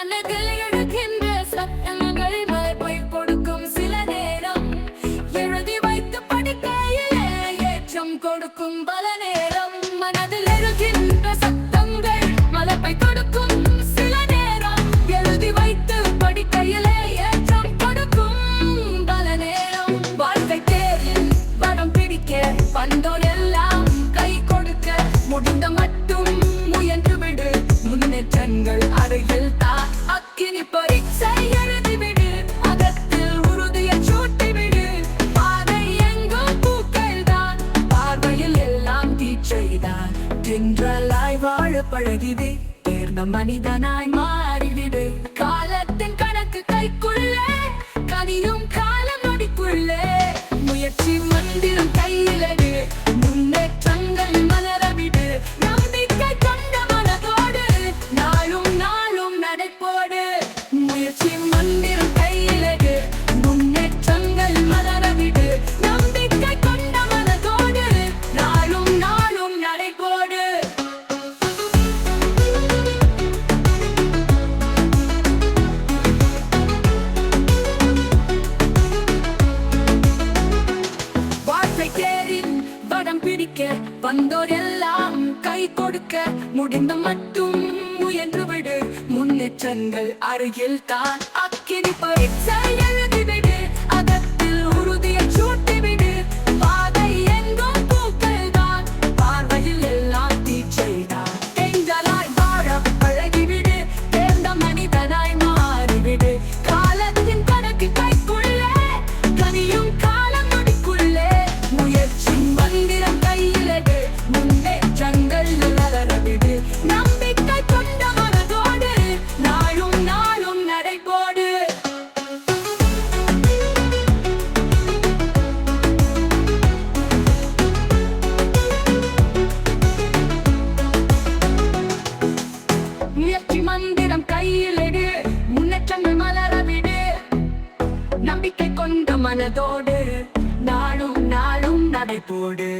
மனதில் எழுகின்ற சட்டங்கள் மலைப்பை கொடுக்கும் சில நேரம். எழுதி வைத்து படிக்கையிலே ஏற்றம் கொடுக்கும் பல நேரம். மனதில் எழுகின்ற சத்தங்கள் மலைப்பை கொடுக்கும் சில நேரம். எழுதி வைத்து படிக்கையிலே ஏற்றம் கொடுக்கும் பல நேரம். வாழ்க்கை தேரில் வரம் பிடிக்க வந்தோர் எல்லாம் கை கொடுக்க முடிந்த மட்டும் முயன்று விடு. முன்னேற்றங்கள் அருகில் தீச்சைதான் வாழ பழகிடு தேர்ந்த மனிதனாய் மாறிவிடு. பிடிக்க வந்தோர் எல்லாம் கை கொடுக்க முடிந்த மட்டும் முயன்று விடு. முன்னேற்றங்கள் அருகில் தான் அக்கினி பரீட்சை அகத்தில் உறுதிய முன்னேற்றங்கள் மலரவிடு. நம்பிக்கை கொண்ட மனதோடு நாளும் நாளும் நடை போடு